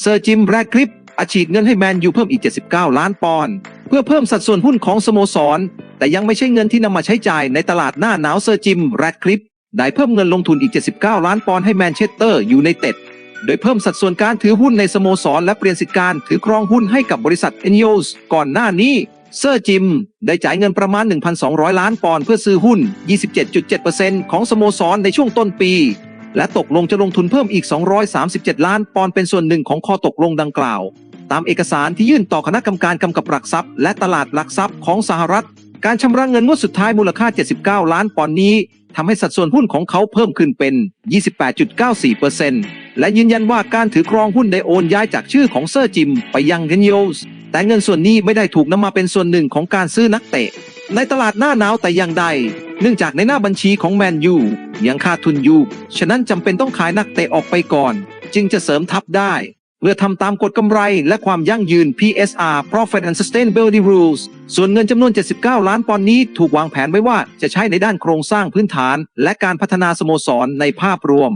เซอร์จิมแรดคลิปอาฉีดเงินให้แมนยูเพิ่มอีก 79 ล้านปอนด์เพื่อเพิ่มสัดส่วนหุ้นของสโมสร แต่ยังไม่ใช่เงินที่นำมาใช้จ่ายในตลาดหน้าหนาวเซอร์จิมแรดคลิปได้เพิ่มเงินลงทุนอีก 79 ล้านปอนด์ให้แมนเชสเตอร์ยูไนเต็ดโดยเพิ่มสัดส่วนการถือหุ้นในสโมสร และเปลี่ยนสิทธิการถือครองหุ้นให้กับบริษัทเอ o โ s ก่อนหน้านี้ เซอร์จิม ได้จ่ายเงินประมาณ 1,200 ล้านปอนด์เพื่อซื้อหุ้น 27.7%ของสโมสรในช่วงต้นปี และตกลงจะลงทุนเพิ่มอีก 237 ล้านปอนด์เป็นส่วนหนึ่งของข้อตกลงดังกล่าว ตามเอกสารที่ยื่นต่อคณะกรรมการกำกับหลักทรัพย์ และตลาดหลักทรัพย์ของสหรัฐ การชำระเงินงวดสุดท้ายมูลค่า 79 ล้านปอนด์นี้ทำให้สัดส่วนหุ้นของเขาเพิ่มขึ้นเป็น 28.94%และยืนยันว่าการถือครองหุ้นได้โอนย้ายจากชื่อของเซอร์จิมไปยังเรนโยสแต่เงินส่วนนี้ไม่ได้ถูกนำมาเป็นส่วนหนึ่งของการซื้อนักเตะ ในตลาดหน้าหนาวแต่อย่างใด เนื่องจากในหน้าบัญชีของแมนยูยังขาดทุนอยู่ ฉะนั้นจำเป็นต้องขายนักเตะออกไปก่อน จึงจะเสริมทัพได้เพื่อทำตามกฎกำไรและความยั่งยืน PSR Profit and Sustainability Rules ส่วนเงินจำนวน 79 ล้านปอนด์นี้ถูกวางแผนไว้ว่าจะใช้ในด้านโครงสร้างพื้นฐาน และการพัฒนาสโมสรในภาพรวม